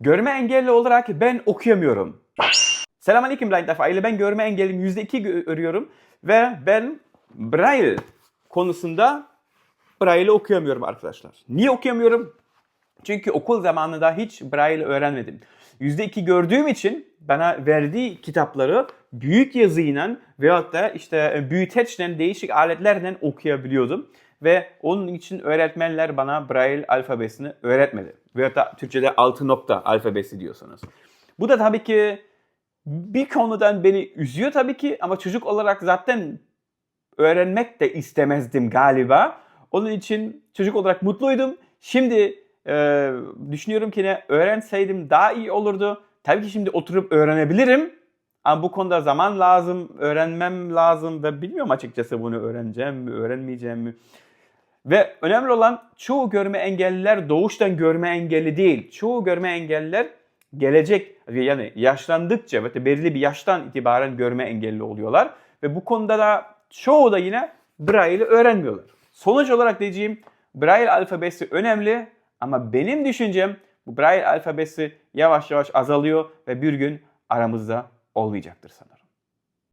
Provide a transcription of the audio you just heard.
Görme engelli olarak ben okuyamıyorum. Selamünaleyküm Blind Life aile. Ben görme engelliyim. %2 görüyorum. Ve ben Braille konusunda Braille okuyamıyorum arkadaşlar. Niye okuyamıyorum? Çünkü okul zamanında hiç Braille öğrenmedim. %2 gördüğüm için bana verdiği kitapları büyük yazıyla veyahut da işte büyüteçle değişik aletlerle okuyabiliyordum. Ve onun için öğretmenler bana Braille alfabesini öğretmedi. Veyahut da Türkçe'de 6 nokta alfabesi diyorsanız. Bu da tabii ki bir konudan beni üzüyor tabii ki ama çocuk olarak zaten öğrenmek de istemezdim galiba. Onun için çocuk olarak mutluydum. Şimdi e, düşünüyorum ki ne öğrenseydim daha iyi olurdu. Tabii ki şimdi oturup öğrenebilirim. Ama bu konuda zaman lazım, öğrenmem lazım ve bilmiyorum açıkçası bunu öğreneceğim mi, öğrenmeyeceğim mi. Ve önemli olan çoğu görme engelliler doğuştan görme engelli değil. Çoğu görme engelliler gelecek yani yaşlandıkça ve belirli bir yaştan itibaren görme engelli oluyorlar. Ve bu konuda da çoğu da yine Braille'i öğrenmiyorlar. Sonuç olarak diyeceğim Braille alfabesi önemli ama benim düşüncem bu Braille alfabesi yavaş yavaş azalıyor ve bir gün aramızda olmayacaktır sanırım.